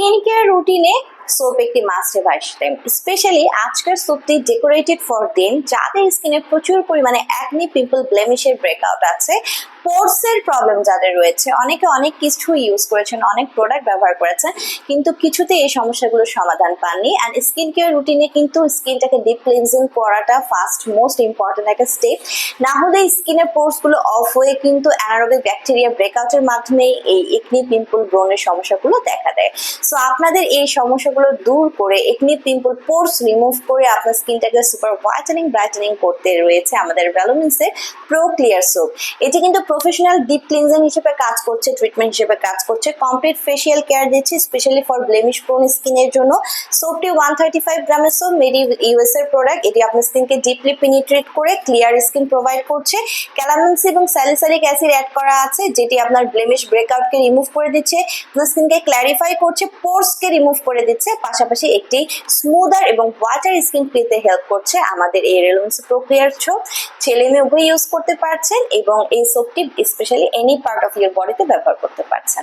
Skin care রুটিনে soap একটি must item specially আজকের সোপটি ডেকোরেটেড ফর দেন, যাদের স্কিনে প্রচুর পরিমাণে অ্যাকনি পিম্পল ব্লেমিশের ব্রেকআউট আছে। পোর্সের প্রবলেম যাদের রয়েছে, অনেকে অনেক কিছু ইউজ করেছেন, অনেক প্রোডাক্ট ব্যবহার করেছেন, কিন্তু কিছুতে এই সমস্যাগুলোর সমাধান পাননি। অ্যান্ড স্কিন কেয়ার রুটিনে কিন্তু স্কিনটাকে ডিপ ক্লিনজিং করাটা ফার্স্ট মোস্ট ইম্পর্টেন্ট একটা স্টেপ না হলে স্কিনের পোর্সগুলো অফ হয়ে কিন্তু অ্যানারোবিক ব্যাকটেরিয়া ব্রেকআউটের মাধ্যমে এই একনি পিম্পল ব্রণের সমস্যাগুলো দেখা দেয়। সো আপনাদের এই সমস্যাগুলো দূর করে একনি পিম্পল পোর্স রিমুভ করে আপনার স্কিনটাকে সুপার হোয়াইটেনিং ব্রাইটেনিং করতে রয়েছে আমাদের ভ্যালোমিন্সের প্রো ক্লিয়ার সোপ এটি কিন্তু প্রফেশনাল ডিপ ক্লিনজিং হিসেবে কাজ করছে ট্রিটমেন্ট হিসেবে কাজ করছে। কমপ্লিট ফেসিয়াল কেয়ার দিচ্ছে স্পেশালি ফর ব্লেমিশ প্রোন স্কিনের জন্য। সোপটি ওয়ান থার্টি ফাইভ গ্রামের সোপ মেডি ইউএস এর প্রোডাক্ট এটি আপনার স্কিনকে ডিপলি পেনিট্রেট করে ক্লিয়ার স্কিন প্রোভাইড করছে। ক্যালামেন্সি এবং স্যালিসারিক অ্যাসিড অ্যাড করা আছে, যেটি আপনার ব্লেমিশ ব্রেকআউটকে রিমুভ করে দিচ্ছে। আপনার স্কিনকে ক্ল্যারিফাই করছে পোর্সকে রিমুভ করে দিচ্ছে। পাশাপাশি একটি স্মুদার এবং ওয়াটার স্কিন পেতে হেল্প করছে আমাদের এই রেলুন্স প্রক্রিয়ার সোপ ছেলে মেয়ে উভয় ইউজ করতে পারছেন এবং এই সোপটি specially any part of your বডিতে ব্যবহার করতে পারছেন।